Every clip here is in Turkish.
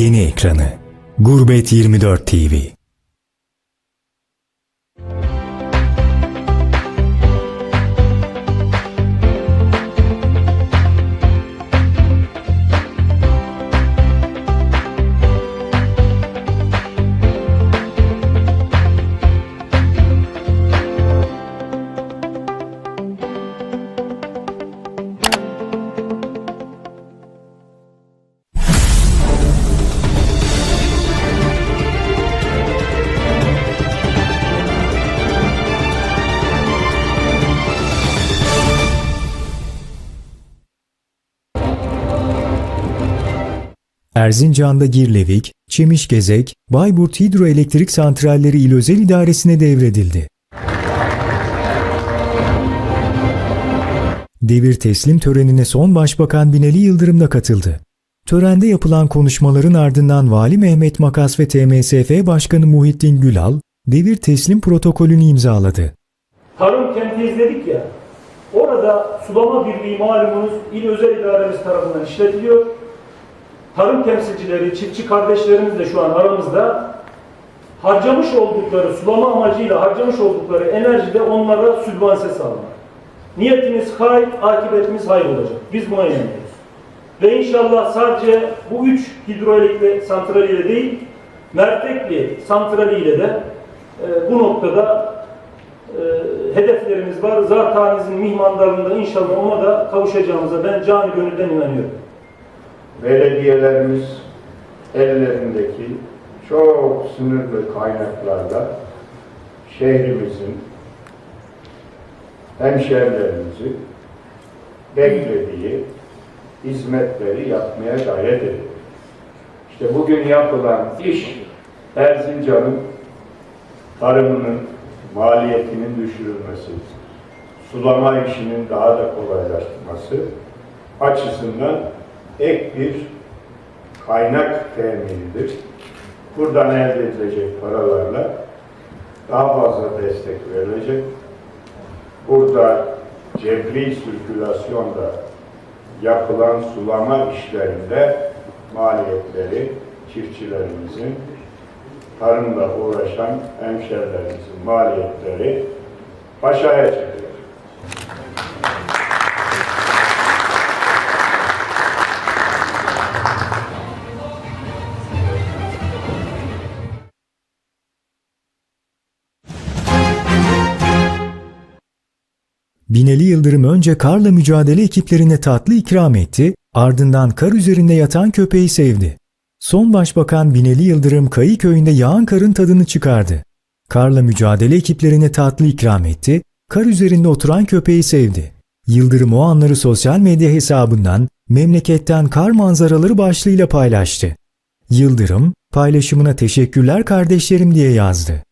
Yeni ekranı. Gurbet 24 TV Erzincan'da Girlevik, Çemişgezek, Bayburt Hidroelektrik Santralleri İl Özel İdaresi'ne devredildi. Devir teslim törenine son Başbakan Binali Yıldırım da katıldı. Törende yapılan konuşmaların ardından Vali Mehmet Makas ve TMSF Başkanı Muhittin Gülal, devir teslim protokolünü imzaladı. Tarım kenti izledik ya, orada sulama birliği malumunuz il özel idaremiz tarafından işletiliyor. Tarım temsilcileri, çiftçi kardeşlerimiz de şu an aramızda harcamış oldukları, sulama amacıyla harcamış oldukları enerjide onlara sübvanse sağlamak. Niyetimiz hayır, akıbetimiz hayır olacak. Biz buna inanıyoruz. Ve inşallah sadece bu üç hidroelektrik santraliyle değil, Mertekli santraliyle de e, bu noktada e, hedeflerimiz var. Zatenizin mihmandarında inşallah ona da kavuşacağımıza ben cani gönülden inanıyorum. Belediyelerimiz ellerindeki çok sınırlı kaynaklarla şehrimizin hemşehrilerimizi beklediği hizmetleri yapmaya gayret ediyor. İşte bugün yapılan iş Erzincan'ın tarımının maliyetinin düşürülmesi, sulama işinin daha da kolaylaştırması açısından ek bir kaynak teminidir. Buradan elde edilecek paralarla daha fazla destek verilecek. Burada cebri sirkülasyonda yapılan sulama işlerinde maliyetleri çiftçilerimizin, tarımla uğraşan hemşerilerimizin maliyetleri aşağıya çıkıyor. Binali Yıldırım önce karla mücadele ekiplerine tatlı ikram etti, ardından kar üzerinde yatan köpeği sevdi. Son Başbakan Binali Yıldırım Kayı köyünde yağan karın tadını çıkardı. Karla mücadele ekiplerine tatlı ikram etti, kar üzerinde oturan köpeği sevdi. Yıldırım o anları sosyal medya hesabından memleketten kar manzaraları başlığıyla paylaştı. Yıldırım, paylaşımına teşekkürler kardeşlerim diye yazdı.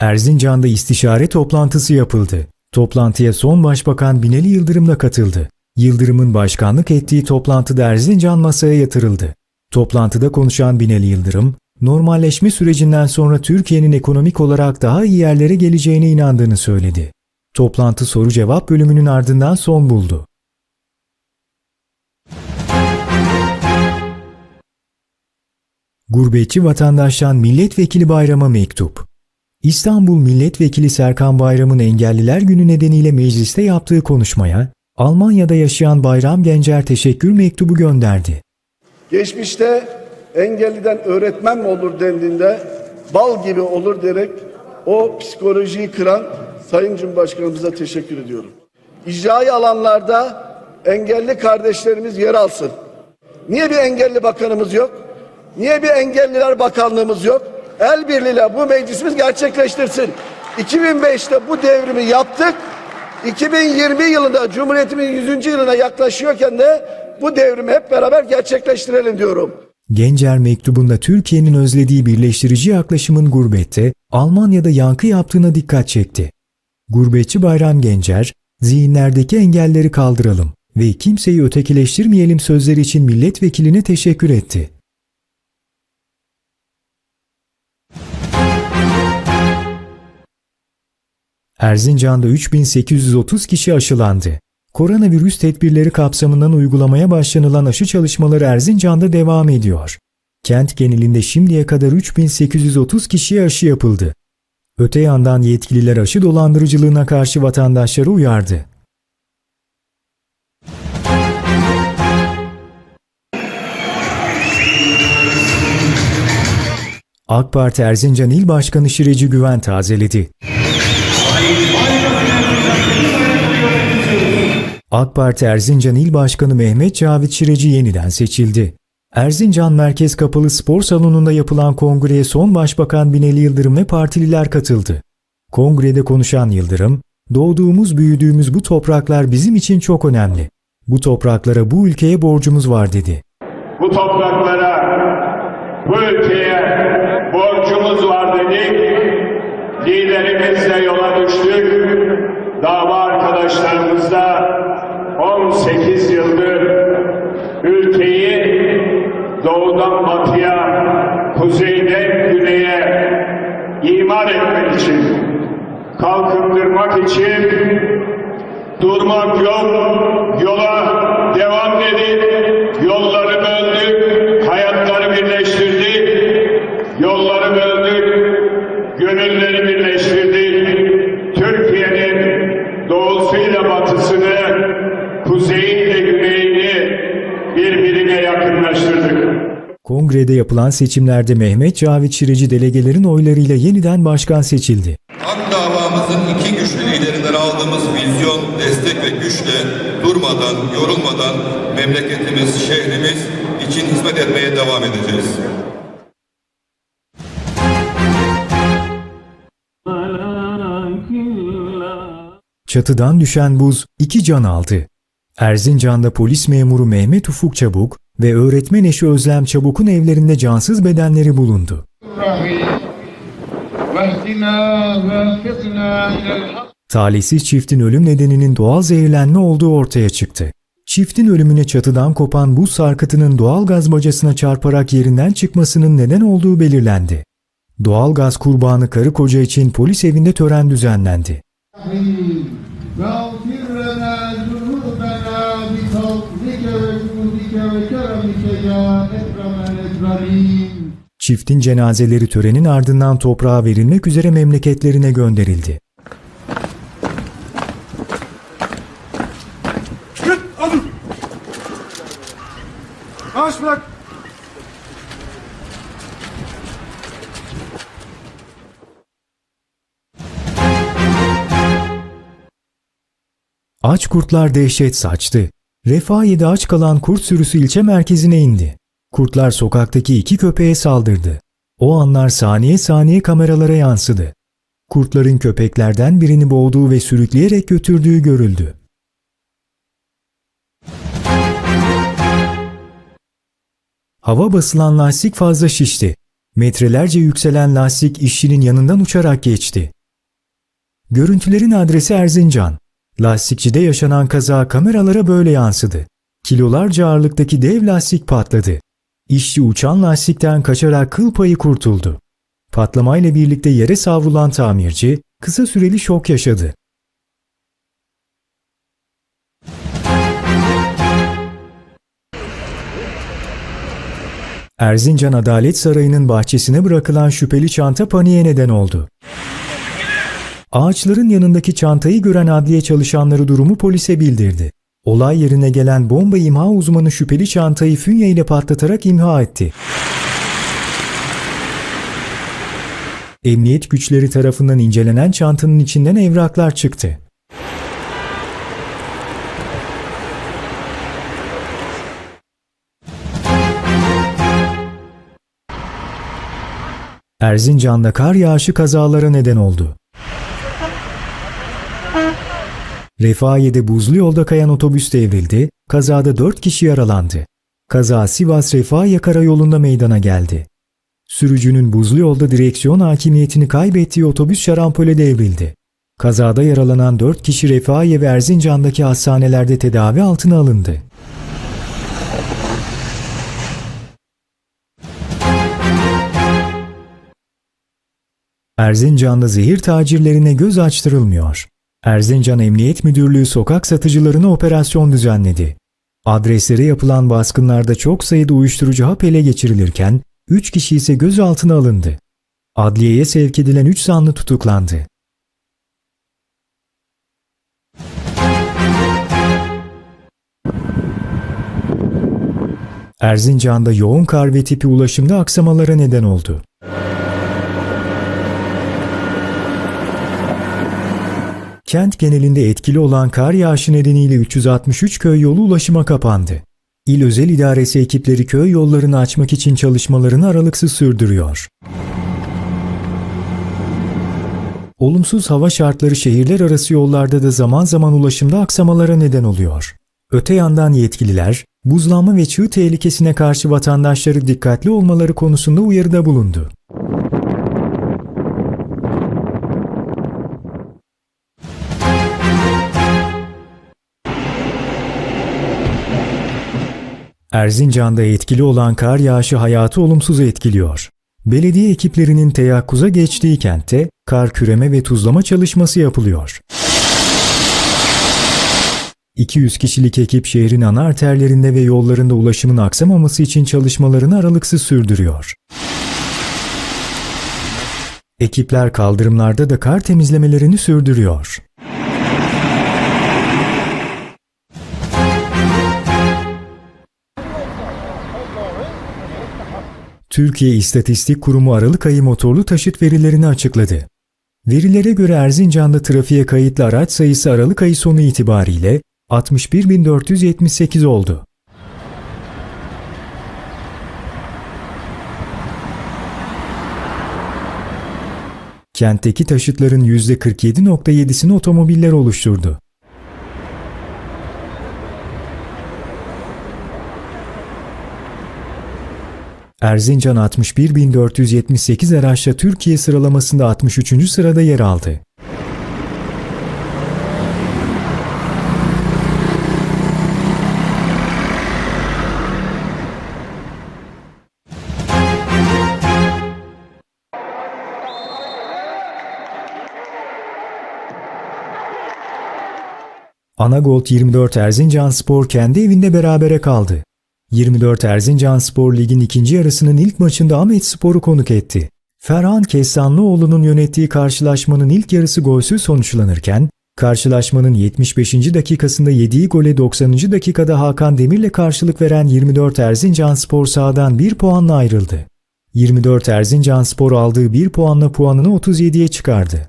Erzincan'da istişare toplantısı yapıldı. Toplantıya son Başbakan Binali Yıldırım da katıldı. Yıldırım'ın başkanlık ettiği toplantıda Erzincan masaya yatırıldı. Toplantıda konuşan Binali Yıldırım, normalleşme sürecinden sonra Türkiye'nin ekonomik olarak daha iyi yerlere geleceğine inandığını söyledi. Toplantı soru-cevap bölümünün ardından son buldu. Gurbetçi vatandaştan milletvekili bayrama mektup. İstanbul Milletvekili Serkan Bayram'ın Engelliler Günü nedeniyle mecliste yaptığı konuşmaya Almanya'da yaşayan Bayram Gencer teşekkür mektubu gönderdi. Geçmişte engelliden öğretmen mi olur dendiğinde bal gibi olur derek o psikolojiyi kıran Sayın Cumhurbaşkanımıza teşekkür ediyorum. İcrai alanlarda engelli kardeşlerimiz yer alsın. Niye bir engelli bakanımız yok? Niye bir engelliler bakanlığımız yok? El birliğiyle bu meclisimiz gerçekleştirsin. 2005'te bu devrimi yaptık. 2020 yılında Cumhuriyetimizin 100. yılına yaklaşıyorken de bu devrimi hep beraber gerçekleştirelim diyorum. Gencer mektubunda Türkiye'nin özlediği birleştirici yaklaşımın gurbette, Almanya'da yankı yaptığına dikkat çekti. Gurbetçi Bayram Gencer, zihinlerdeki engelleri kaldıralım ve kimseyi ötekileştirmeyelim sözleri için milletvekiline teşekkür etti. Erzincan'da 3830 kişi aşılandı. Koronavirüs tedbirleri kapsamından uygulamaya başlanılan aşı çalışmaları Erzincan'da devam ediyor. Kent genelinde şimdiye kadar 3830 kişiye aşı yapıldı. Öte yandan yetkililer aşı dolandırıcılığına karşı vatandaşları uyardı. AK Parti Erzincan İl Başkanı Şireci Güven tazeledi. AK Parti Erzincan İl Başkanı Mehmet Cavit Şireci yeniden seçildi. Erzincan Merkez Kapalı Spor Salonu'nda yapılan kongreye son Başbakan Binali Yıldırım ve partililer katıldı. Kongrede konuşan Yıldırım, doğduğumuz büyüdüğümüz bu topraklar bizim için çok önemli. Bu topraklara bu ülkeye borcumuz var dedi. Bu topraklara, bu ülkeye borcumuz var dedik. Liderimizle yola düştük. Dava arkadaşlarımızla 18 yıldır ülkeyi doğudan batıya, kuzeyden güneye imar etmek için, kalkındırmak için durmak yok, yola Kongrede yapılan seçimlerde Mehmet Cavit Şireci delegelerin oylarıyla yeniden başkan seçildi. Hak davamızın iki güçlü liderinden aldığımız vizyon, destek ve güçle durmadan, yorulmadan memleketimiz, şehrimiz için hizmet etmeye devam edeceğiz. Çatıdan düşen buz iki can aldı. Erzincan'da polis memuru Mehmet Ufuk Çabuk ve öğretmen eşi Özlem Çabuk'un evlerinde cansız bedenleri bulundu. Talihsiz çiftin ölüm nedeninin doğal zehirlenme olduğu ortaya çıktı. Çiftin ölümüne çatıdan kopan buz sarkıtının doğal gaz bacasına çarparak yerinden çıkmasının neden olduğu belirlendi. Doğal gaz kurbanı karı koca için polis evinde tören düzenlendi. الرحيم واغفر لنا ذنوبنا بفضلك وجودك وكرمك يا أكرم الأكرمين Çiftin cenazeleri törenin ardından toprağa verilmek üzere memleketlerine gönderildi. Aç kurtlar dehşet saçtı. Refahiye'de aç kalan kurt sürüsü ilçe merkezine indi. Kurtlar sokaktaki iki köpeğe saldırdı. O anlar saniye saniye kameralara yansıdı. Kurtların köpeklerden birini boğduğu ve sürükleyerek götürdüğü görüldü. Hava basılan lastik fazla şişti. Metrelerce yükselen lastik işçinin yanından uçarak geçti. Görüntülerin adresi Erzincan. Lastikçide yaşanan kaza kameralara böyle yansıdı. Kilolarca ağırlıktaki dev lastik patladı. İşçi uçan lastikten kaçarak kıl payı kurtuldu. Patlamayla birlikte yere savrulan tamirci kısa süreli şok yaşadı. Erzincan Adalet Sarayı'nın bahçesine bırakılan şüpheli çanta paniğe neden oldu. Ağaçların yanındaki çantayı gören adliye çalışanları durumu polise bildirdi. Olay yerine gelen bomba imha uzmanı şüpheli çantayı fünye ile patlatarak imha etti. Emniyet güçleri tarafından incelenen çantanın içinden evraklar çıktı. Erzincan'da kar yağışı kazalara neden oldu. Refahiye'de buzlu yolda kayan otobüs devrildi, kazada 4 kişi yaralandı. Kaza Sivas Refahiye Karayolu'nda meydana geldi. Sürücünün buzlu yolda direksiyon hakimiyetini kaybettiği otobüs şarampole devrildi. Kazada yaralanan 4 kişi Refahiye ve Erzincan'daki hastanelerde tedavi altına alındı. Erzincan'da zehir tacirlerine göz açtırılmıyor. Erzincan Emniyet Müdürlüğü sokak satıcılarına operasyon düzenledi. Adreslere yapılan baskınlarda çok sayıda uyuşturucu hap ele geçirilirken 3 kişi ise gözaltına alındı. Adliyeye sevk edilen 3 zanlı tutuklandı. Erzincan'da yoğun kar ve tipi ulaşımda aksamalara neden oldu. Kent genelinde etkili olan kar yağışı nedeniyle 363 köy yolu ulaşıma kapandı. İl Özel İdaresi ekipleri köy yollarını açmak için çalışmalarını aralıksız sürdürüyor. Olumsuz hava şartları şehirler arası yollarda da zaman zaman ulaşımda aksamalara neden oluyor. Öte yandan yetkililer, buzlanma ve çığ tehlikesine karşı vatandaşları dikkatli olmaları konusunda uyarıda bulundu. Erzincan'da etkili olan kar yağışı hayatı olumsuz etkiliyor. Belediye ekiplerinin teyakkuza geçtiği kentte kar küreme ve tuzlama çalışması yapılıyor. 200 kişilik ekip şehrin ana arterlerinde ve yollarında ulaşımın aksamaması için çalışmalarını aralıksız sürdürüyor. Ekipler kaldırımlarda da kar temizlemelerini sürdürüyor. Türkiye İstatistik Kurumu Aralık ayı motorlu taşıt verilerini açıkladı. Verilere göre Erzincan'da trafiğe kayıtlı araç sayısı Aralık ayı sonu itibariyle 61.478 oldu. Kentteki taşıtların %47.7'sini otomobiller oluşturdu. Erzincan 61.478 araçla Türkiye sıralamasında 63. sırada yer aldı. Anagolt 24 Erzincan Spor kendi evinde berabere kaldı. 24 Erzincan Spor Lig'in ikinci yarısının ilk maçında Ahmet Spor'u konuk etti. Ferhan Kestanlıoğlu'nun yönettiği karşılaşmanın ilk yarısı golsüz sonuçlanırken, karşılaşmanın 75. dakikasında yediği gole 90. dakikada Hakan Demir'le karşılık veren 24 Erzincan Spor sahadan 1 puanla ayrıldı. 24 Erzincan Spor aldığı 1 puanla puanını 37'ye çıkardı.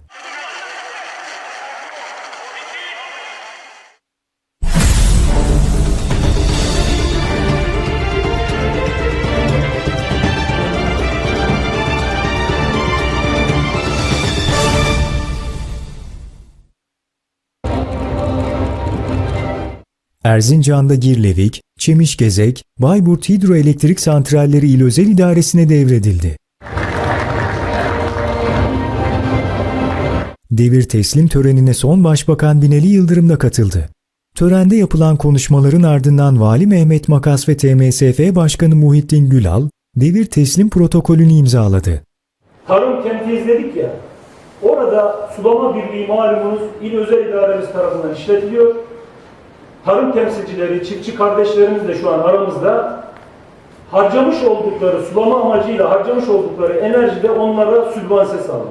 Erzincan'da Girlevik, Çemişgezek, Bayburt Hidroelektrik Santralleri İl Özel İdaresi'ne devredildi. Devir teslim törenine son Başbakan Binali Yıldırım da katıldı. Törende yapılan konuşmaların ardından Vali Mehmet Makas ve TMSF Başkanı Muhittin Gülal, devir teslim protokolünü imzaladı. Tarım kenti izledik ya, orada sulama birliği malumunuz il özel idaremiz tarafından işletiliyor. Tarım temsilcileri, çiftçi kardeşlerimiz de şu an aramızda harcamış oldukları, sulama amacıyla harcamış oldukları enerjide onlara sübvanse sağlamak.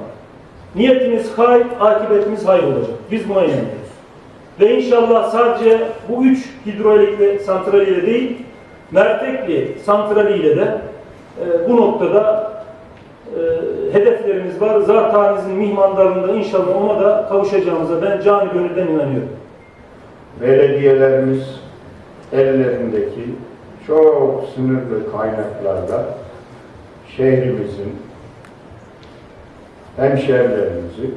Niyetimiz hayır, akıbetimiz hayır olacak. Biz buna inanıyoruz. Ve inşallah sadece bu üç hidroelektrik santraliyle değil, Mertekli santraliyle de e, bu noktada e, hedeflerimiz var. Zartaniz'in mihmandarlığında inşallah ona da kavuşacağımıza ben canı gönülden inanıyorum. Belediyelerimiz ellerindeki çok sınırlı kaynaklarla şehrimizin, hemşehrilerimizi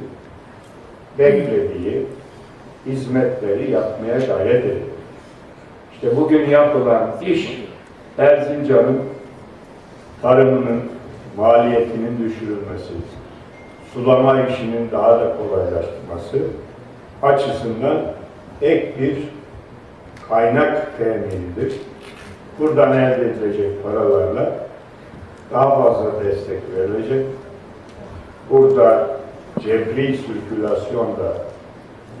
beklediği hizmetleri yapmaya gayret ediyor. İşte bugün yapılan iş Erzincan'ın tarımının maliyetinin düşürülmesi, sulama işinin daha da kolaylaştırması açısından ek bir kaynak teminidir. Buradan elde edilecek paralarla daha fazla destek verilecek. Burada cebri sirkülasyon da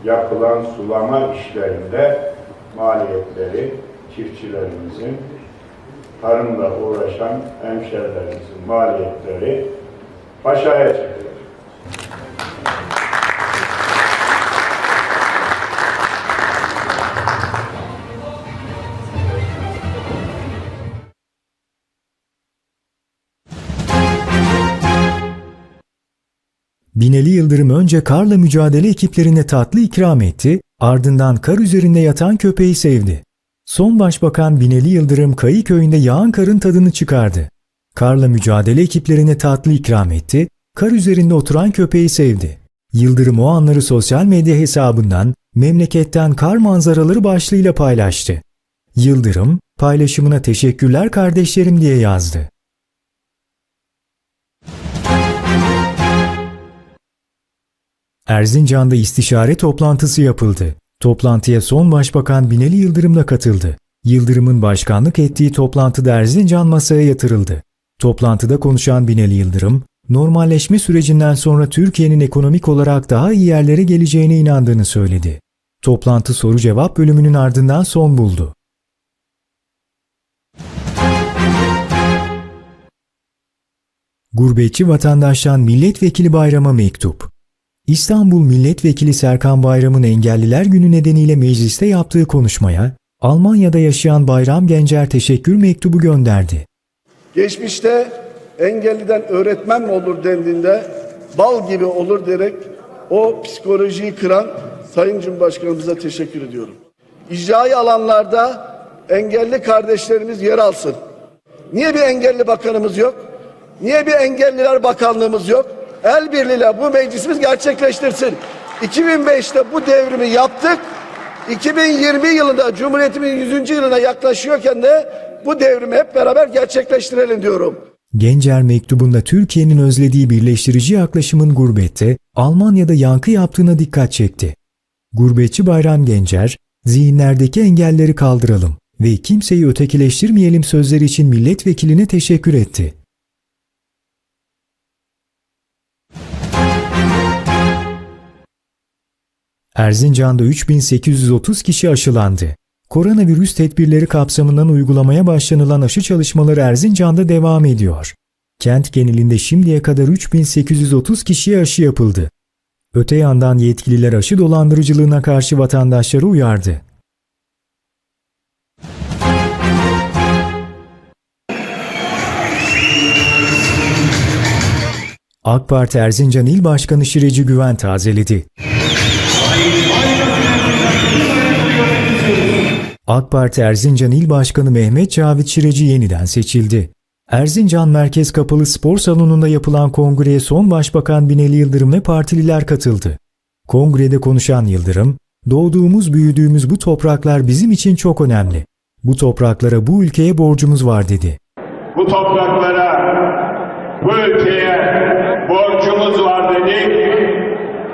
yapılan sulama işlerinde maliyetleri çiftçilerimizin, tarımla uğraşan hemşerilerimizin maliyetleri aşağıya çekilir. Binali Yıldırım önce karla mücadele ekiplerine tatlı ikram etti, ardından kar üzerinde yatan köpeği sevdi. Son Başbakan Binali Yıldırım Kayı köyünde yağan karın tadını çıkardı. Karla mücadele ekiplerine tatlı ikram etti, kar üzerinde oturan köpeği sevdi. Yıldırım o anları sosyal medya hesabından memleketten kar manzaraları başlığıyla paylaştı. Yıldırım, paylaşımına teşekkürler kardeşlerim diye yazdı. Erzincan'da istişare toplantısı yapıldı. Toplantıya son başbakan Binali Yıldırım da katıldı. Yıldırım'ın başkanlık ettiği toplantıda Erzincan masaya yatırıldı. Toplantıda konuşan Binali Yıldırım, normalleşme sürecinden sonra Türkiye'nin ekonomik olarak daha iyi yerlere geleceğine inandığını söyledi. Toplantı soru-cevap bölümünün ardından son buldu. Gurbetçi vatandaştan milletvekili bayrama mektup. İstanbul Milletvekili Serkan Bayram'ın Engelliler Günü nedeniyle mecliste yaptığı konuşmaya Almanya'da yaşayan Bayram Gencer teşekkür mektubu gönderdi. Geçmişte engelliden öğretmen mi olur dendiğinde bal gibi olur derek o psikolojiyi kıran Sayın Cumhurbaşkanımıza teşekkür ediyorum. İcrai alanlarda engelli kardeşlerimiz yer alsın. Niye bir engelli bakanımız yok? Niye bir engelliler bakanlığımız yok? El birliğiyle bu meclisimiz gerçekleştirsin. 2005'te bu devrimi yaptık. 2020 yılında Cumhuriyetimin 100. yılına yaklaşıyorken de bu devrimi hep beraber gerçekleştirelim diyorum. Gencer mektubunda Türkiye'nin özlediği birleştirici yaklaşımın gurbette, Almanya'da yankı yaptığına dikkat çekti. Gurbetçi Bayram Gencer, zihinlerdeki engelleri kaldıralım ve kimseyi ötekileştirmeyelim sözleri için milletvekiline teşekkür etti. Erzincan'da 3830 kişi aşılandı. Koronavirüs tedbirleri kapsamından uygulamaya başlanılan aşı çalışmaları Erzincan'da devam ediyor. Kent genelinde şimdiye kadar 3830 kişiye aşı yapıldı. Öte yandan yetkililer aşı dolandırıcılığına karşı vatandaşları uyardı. AK Parti Erzincan İl Başkanı Şireci Güven tazeledi. AK Parti Erzincan İl Başkanı Mehmet Cavit Şireci yeniden seçildi. Erzincan Merkez Kapalı Spor Salonu'nda yapılan kongreye son Başbakan Binali Yıldırım ve partililer katıldı. Kongrede konuşan Yıldırım, doğduğumuz büyüdüğümüz bu topraklar bizim için çok önemli. Bu topraklara bu ülkeye borcumuz var dedi. Bu topraklara, bu ülkeye borcumuz var dedik.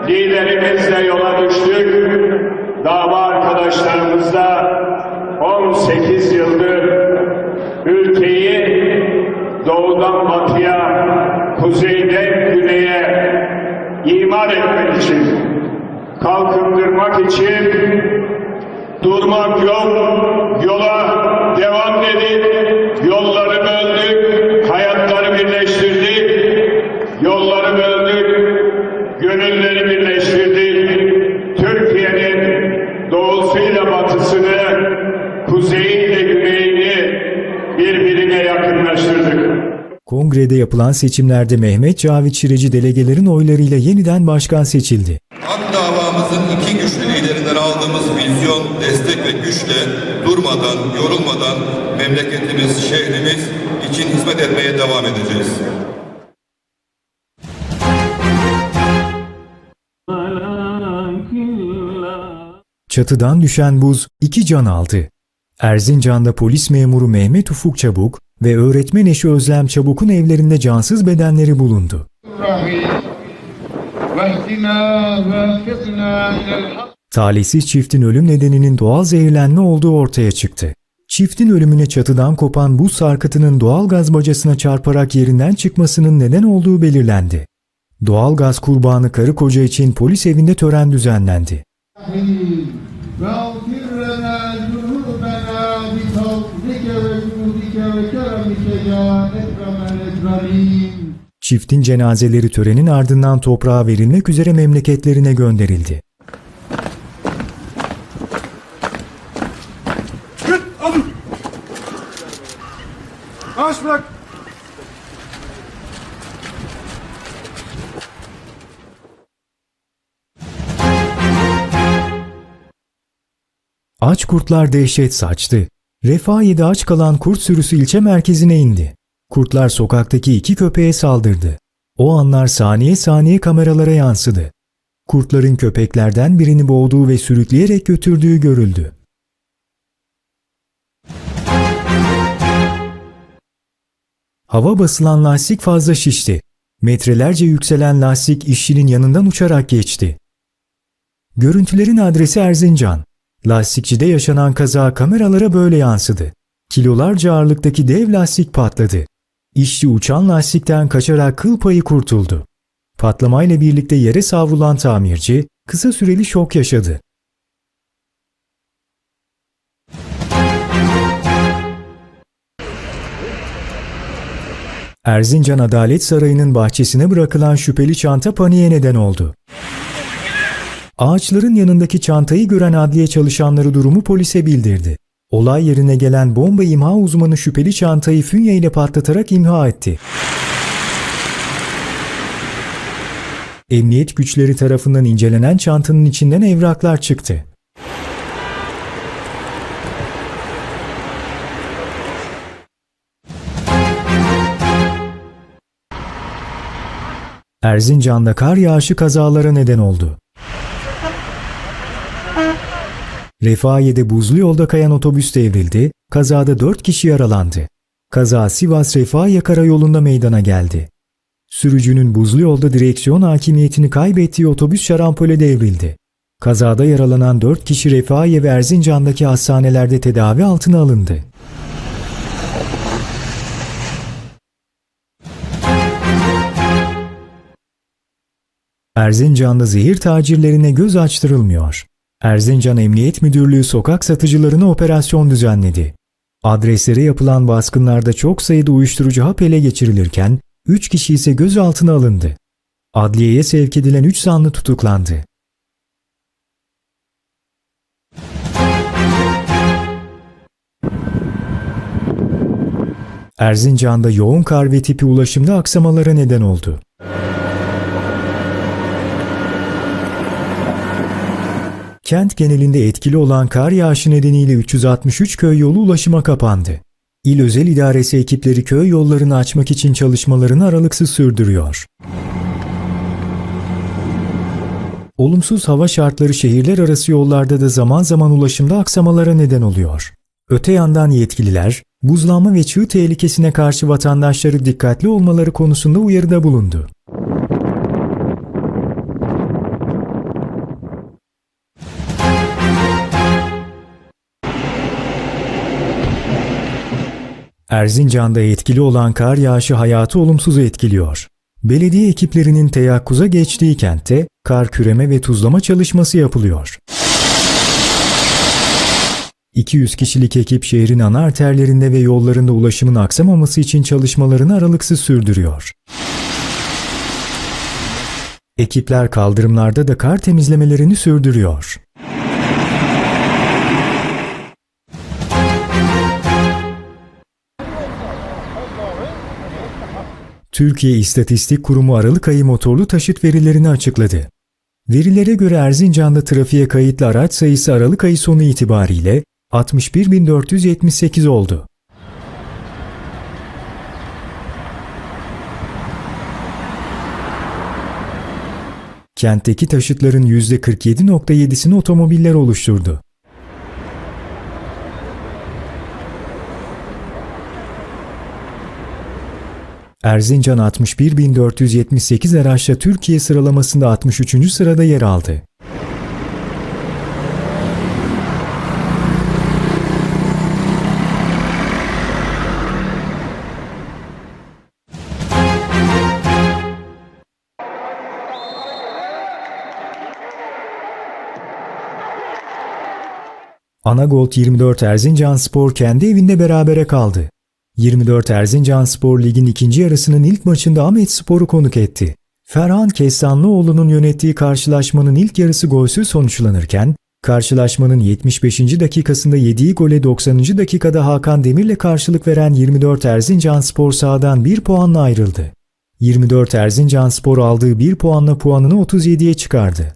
Liderimizle yola düştük. Dava arkadaşlarımızla 18 yıldır ülkeyi doğudan batıya, kuzeyden güneye imar etmek için, kalkındırmak için durmak yok, yola devam Kongrede yapılan seçimlerde Mehmet Cavit Şireci delegelerin oylarıyla yeniden başkan seçildi. Hak davamızın iki güçlü liderinden aldığımız vizyon, destek ve güçle durmadan, yorulmadan memleketimiz, şehrimiz için hizmet etmeye devam edeceğiz. Çatıdan düşen buz iki can aldı. Erzincan'da polis memuru Mehmet Ufuk Çabuk ve öğretmen eşi Özlem Çabuk'un evlerinde cansız bedenleri bulundu. Talihsiz çiftin ölüm nedeninin doğal zehirlenme olduğu ortaya çıktı. Çiftin ölümüne çatıdan kopan buz sarkıtının doğal gaz bacasına çarparak yerinden çıkmasının neden olduğu belirlendi. Doğal gaz kurbanı karı koca için polis evinde tören düzenlendi. Çiftin cenazeleri törenin ardından toprağa verilmek üzere memleketlerine gönderildi. Aç bırak. Aç kurtlar dehşet saçtı. Refahiye'de aç kalan kurt sürüsü ilçe merkezine indi. Kurtlar sokaktaki iki köpeğe saldırdı. O anlar saniye saniye kameralara yansıdı. Kurtların köpeklerden birini boğduğu ve sürükleyerek götürdüğü görüldü. Hava basılan lastik fazla şişti. Metrelerce yükselen lastik işçinin yanından uçarak geçti. Görüntülerin adresi Erzincan. Lastikçide yaşanan kaza kameralara böyle yansıdı. Kilolarca ağırlıktaki dev lastik patladı. İşçi uçan lastikten kaçarak kıl payı kurtuldu. Patlamayla birlikte yere savrulan tamirci kısa süreli şok yaşadı. Erzincan Adalet Sarayı'nın bahçesine bırakılan şüpheli çanta paniğe neden oldu. Ağaçların yanındaki çantayı gören adliye çalışanları durumu polise bildirdi. Olay yerine gelen bomba imha uzmanı şüpheli çantayı fünye ile patlatarak imha etti. Emniyet güçleri tarafından incelenen çantanın içinden evraklar çıktı. Erzincan'da kar yağışı kazalara neden oldu. Refahiye'de buzlu yolda kayan otobüs devrildi, kazada 4 kişi yaralandı. Kaza Sivas Refahiye Karayolu'nda meydana geldi. Sürücünün buzlu yolda direksiyon hakimiyetini kaybettiği otobüs şarampole devrildi. Kazada yaralanan 4 kişi Refahiye ve Erzincan'daki hastanelerde tedavi altına alındı. Erzincan'da zehir tacirlerine göz açtırılmıyor. Erzincan Emniyet Müdürlüğü sokak satıcılarına operasyon düzenledi. Adreslere yapılan baskınlarda çok sayıda uyuşturucu hap ele geçirilirken 3 kişi ise gözaltına alındı. Adliyeye sevk edilen 3 zanlı tutuklandı. Erzincan'da yoğun kar ve tipi ulaşımda aksamalara neden oldu. Kent genelinde etkili olan kar yağışı nedeniyle 363 köy yolu ulaşıma kapandı. İl özel idaresi ekipleri köy yollarını açmak için çalışmalarını aralıksız sürdürüyor. Olumsuz hava şartları şehirler arası yollarda da zaman zaman ulaşımda aksamalara neden oluyor. Öte yandan yetkililer, buzlanma ve çığ tehlikesine karşı vatandaşları dikkatli olmaları konusunda uyarıda bulundu. Erzincan'da etkili olan kar yağışı hayatı olumsuz etkiliyor. Belediye ekiplerinin teyakkuza geçtiği kentte kar küreme ve tuzlama çalışması yapılıyor. 200 kişilik ekip şehrin ana arterlerinde ve yollarında ulaşımın aksamaması için çalışmalarını aralıksız sürdürüyor. Ekipler kaldırımlarda da kar temizlemelerini sürdürüyor. Türkiye İstatistik Kurumu Aralık ayı motorlu taşıt verilerini açıkladı. Verilere göre Erzincan'da trafiğe kayıtlı araç sayısı Aralık ayı sonu itibariyle 61.478 oldu. Kentteki taşıtların %47.7'sini otomobiller oluşturdu. Erzincan 61.478 araçla Türkiye sıralamasında 63. sırada yer aldı. Anagolt 24 Erzincanspor kendi evinde berabere kaldı. 24 Erzincanspor ligin ikinci yarısının ilk maçında Ahmet Spor'u konuk etti. Ferhan Kestanlıoğlu'nun yönettiği karşılaşmanın ilk yarısı golsüz sonuçlanırken, karşılaşmanın 75. dakikasında yediği gole 90. dakikada Hakan Demir'le karşılık veren 24 Erzincanspor sahadan 1 puanla ayrıldı. 24 Erzincanspor aldığı 1 puanla puanını 37'ye çıkardı.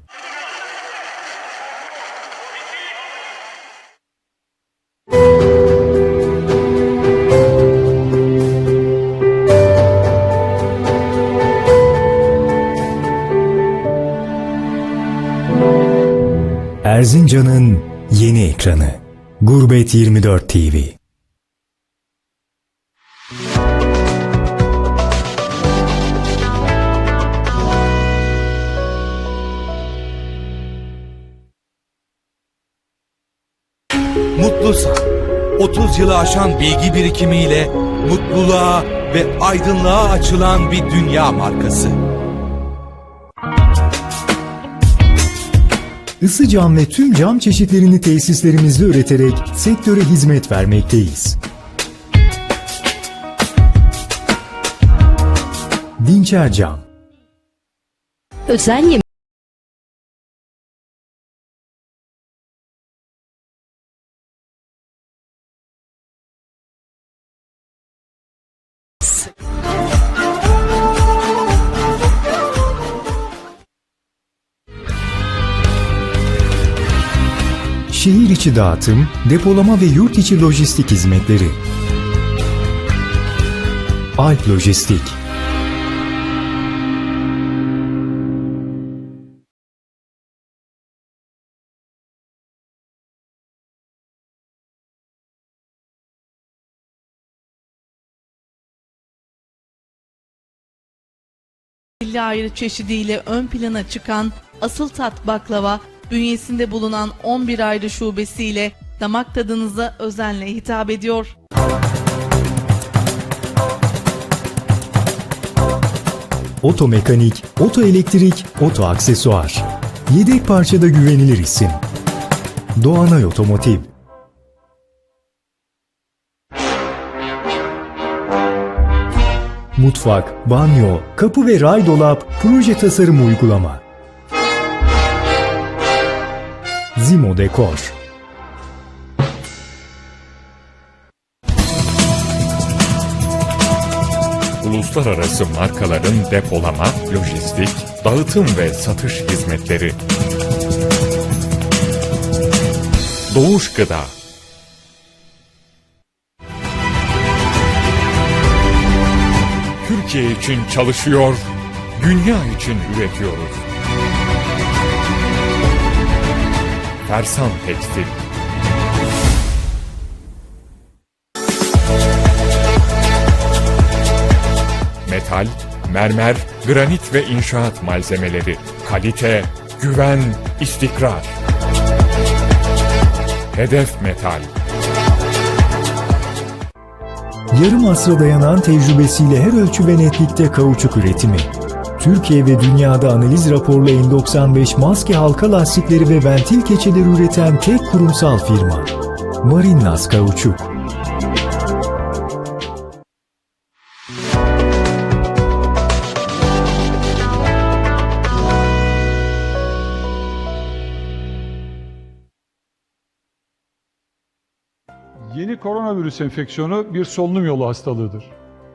Erzincan'ın yeni ekranı. Gurbet 24 TV. Mutlusan. 30 yılı aşan bilgi birikimiyle mutluluğa ve aydınlığa açılan bir dünya markası. Isı cam ve tüm cam çeşitlerini tesislerimizde üreterek sektöre hizmet vermekteyiz. Dinçer Cam Özel Şehir içi dağıtım, depolama ve yurt içi lojistik hizmetleri. Alp Lojistik ayrı çeşidiyle ön plana çıkan Asıl Tat Baklava, bünyesinde bulunan 11 ayrı şubesiyle damak tadınıza özenle hitap ediyor. Otomekanik, otoelektrik, oto aksesuar. Yedek parçada güvenilir isim. Doğanay Otomotiv Mutfak, banyo, kapı ve ray dolap, proje tasarım uygulama. Zimo Dekor uluslararası markaların depolama, lojistik, dağıtım ve satış hizmetleri. Doğuş Gıda Türkiye için çalışıyor, dünya için üretiyoruz. Fersan Tekstil metal, mermer, granit ve inşaat malzemeleri, kalite, güven, istikrar. Hedef Metal Yarım asra dayanan tecrübesiyle her ölçü ve netlikte kauçuk üretimi. Türkiye ve dünyada analiz raporlu N95 maske halka lastikleri ve ventil keçeleri üreten tek kurumsal firma. Marinas Kauçuk Yeni koronavirüs enfeksiyonu bir solunum yolu hastalığıdır.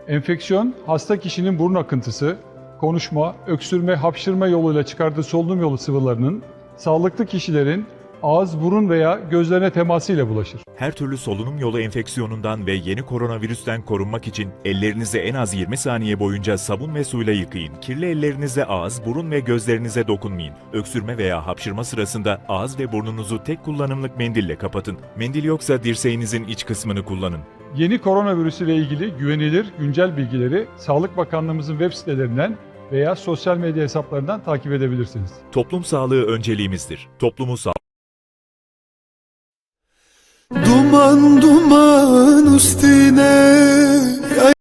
Enfeksiyon, hasta kişinin burun akıntısı, konuşma, öksürme, hapşırma yoluyla çıkardığı solunum yolu sıvılarının sağlıklı kişilerin ağız, burun veya gözlerine temasıyla bulaşır. Her türlü solunum yolu enfeksiyonundan ve yeni koronavirüsten korunmak için ellerinizi en az 20 saniye boyunca sabun ve suyla yıkayın. Kirli ellerinizle ağız, burun ve gözlerinize dokunmayın. Öksürme veya hapşırma sırasında ağız ve burnunuzu tek kullanımlık mendille kapatın. Mendil yoksa dirseğinizin iç kısmını kullanın. Yeni koronavirüs ile ilgili güvenilir, güncel bilgileri Sağlık Bakanlığımızın web sitelerinden veya sosyal medya hesaplarından takip edebilirsiniz. Toplum sağlığı önceliğimizdir. Toplumu sağ Duman duman üstüne